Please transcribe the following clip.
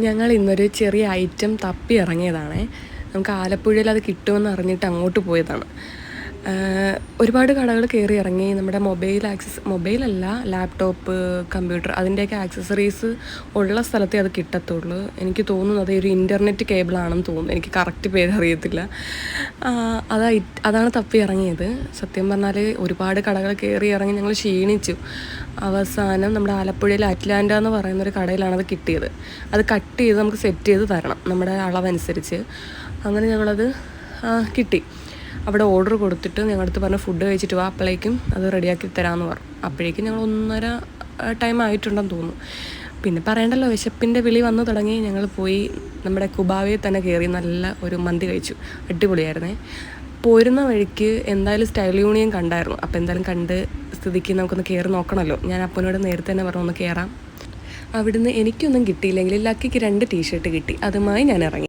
ഞങ്ങൾ ഇന്നൊരു ചെറിയ ഐറ്റം തപ്പി ഇറങ്ങിയതാണേ നമുക്ക് ആലപ്പുഴയിൽ അത് കിട്ടുമെന്ന് അറിഞ്ഞിട്ട് അങ്ങോട്ട് പോയതാണ്. ഒരുപാട് കടകൾ കയറി ഇറങ്ങി. നമ്മുടെ മൊബൈൽ ആക്സസ് മൊബൈലല്ല ലാപ്ടോപ്പ് കമ്പ്യൂട്ടർ അതിന്റെയൊക്കെ ആക്സസറീസ് ഉള്ള സ്ഥലത്തേ അത് കിട്ടത്തുള്ളൂ. എനിക്ക് തോന്നുന്നു തോന്നുന്നത് ഒരു ഇന്റർനെറ്റ് കേബിളാണെന്ന് തോന്നുന്നു. എനിക്ക് കറക്റ്റ് പേര് അറിയത്തില്ല. അതായി അതാ അതാണ് തപ്പി ഇറങ്ങിയത്. സത്യം പറഞ്ഞാൽ ഒരുപാട് കടകൾ കയറി ഇറങ്ങി ഞങ്ങൾ ക്ഷീണിച്ചു. അവസാനം നമ്മുടെ ആലപ്പുഴയിൽ അറ്റ്ലാന്റ എന്ന് പറയുന്ന ഒരു കടയിലാണ് അത് കിട്ടിയത്. അത് കട്ട് ചെയ്ത് നമുക്ക് സെറ്റ് ചെയ്ത് തരണം. നമ്മുടെ അളവനുസരിച്ച്. അങ്ങനെ ഞങ്ങളത് കിട്ടി. അവിടെ ഓർഡർ കൊടുത്തിട്ട് ഞങ്ങളുടെ അടുത്ത് പറഞ്ഞ ഫുഡ് കഴിച്ചിട്ട് വാ അപ്പോഴേക്കും അത് റെഡിയാക്കി തരാമെന്ന് പറഞ്ഞു. അപ്പോഴേക്കും ഞങ്ങൾ ഒന്നര ടൈം ആയിട്ടുണ്ടെന്ന് തോന്നുന്നു. പിന്നെ പറയണ്ടല്ലോ വിശപ്പിന്റെ വിളി വന്നു തുടങ്ങി. ഞങ്ങൾ പോയി നമ്മുടെ കുബാവയിൽ തന്നെ കയറി നല്ല ഒരു മന്തി കഴിച്ചു. അടിപൊളിയായിരുന്നേ. പോരുന്ന വഴിക്ക് എന്തായാലും സ്റ്റൈൽ യൂണിയൻ കണ്ടായിരുന്നു. അപ്പോൾ എന്തായാലും കണ്ട് സ്ഥിതിക്ക് നമുക്കൊന്ന് കയറി നോക്കണമല്ലോ ഞാൻ അപ്പനോട് നേരത്തെ തന്നെ പറഞ്ഞു ഒന്ന് കയറാം അവിടുന്ന് എനിക്കൊന്നും കിട്ടിയില്ലെങ്കിൽ ലക്കിക്ക് രണ്ട് ടീഷർട്ട് കിട്ടി. അതുമായി ഞാൻ ഇറങ്ങി.